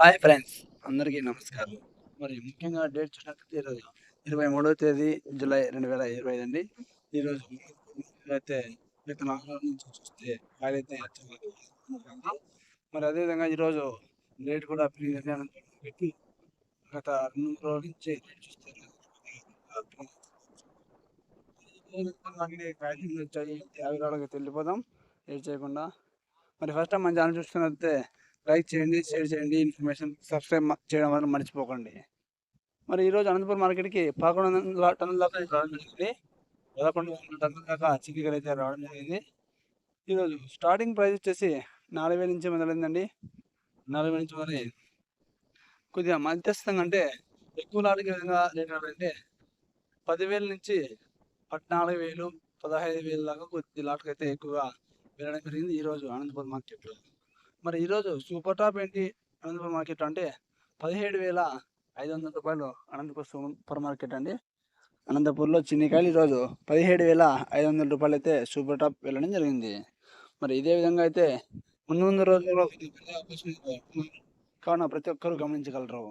Hi friends అందరికీ నమస్కారం. మరి ముఖ్యంగా డేట్ చూసినట్లయితే ఈరోజు ఇరవై మూడవ తేదీ జూలై రెండు వేల ఇరవై ఐదు అండి. ఈరోజు అయితే గత నుంచి చూస్తే అయితే మరి అదేవిధంగా ఈరోజు రేట్ కూడా పెరిగింది అని పెట్టి గత రెండు మూడు రోజుల నుంచి రేట్ చూస్తే వచ్చాయి. యాభై రోజులకి వెళ్ళిపోదాం. లేట్ చేయకుండా. మరి ఫస్ట్ టైం మన ఛానల్ చూస్తున్నట్లయితే లైక్ చేయండి షేర్ చేయండి ఇన్ఫర్మేషన్ సబ్స్క్రైబ్ చేయడం వల్ల మర్చిపోకండి. మరి ఈరోజు అనంతపురం మార్కెట్కి పదకొండు వందల టన్నుల దాకా రావడం జరిగింది. పదకొండు వందల టన్నుల దాకా చికెన్ అయితే రావడం జరిగింది. ఈరోజు స్టార్టింగ్ ప్రైస్ వచ్చేసి నాలుగు వేల నుంచి మొదలైందండి. నాలుగు వేల నుంచి మొదలై కొద్దిగా మధ్యస్థంగా అంటే ఎక్కువ లాట్కి విధంగా రేట్ అంటే పదివేల నుంచి పద్నాలుగు వేలు పదహైదు వేలు దాకా కొద్ది లాట్కి అయితే ఎక్కువగా వెళ్ళడం జరిగింది ఈరోజు అనంతపురం మార్కెట్లో. మరి ఈరోజు సూపర్ టాప్ ఏంటి? అనంతపురం మార్కెట్ అంటే పదిహేడు వేల ఐదు వందల రూపాయలు అనంతపురం సూపర్ మార్కెట్ అండి. అనంతపూర్లో చిన్నికాయలు ఈరోజు పదిహేడు వేల ఐదు వందల రూపాయలు అయితే సూపర్ టాప్ వెళ్ళడం జరిగింది. మరి ఇదే విధంగా అయితే ముందు ముందు రోజుల్లో కావున ప్రతి ఒక్కరూ గమనించగలరు.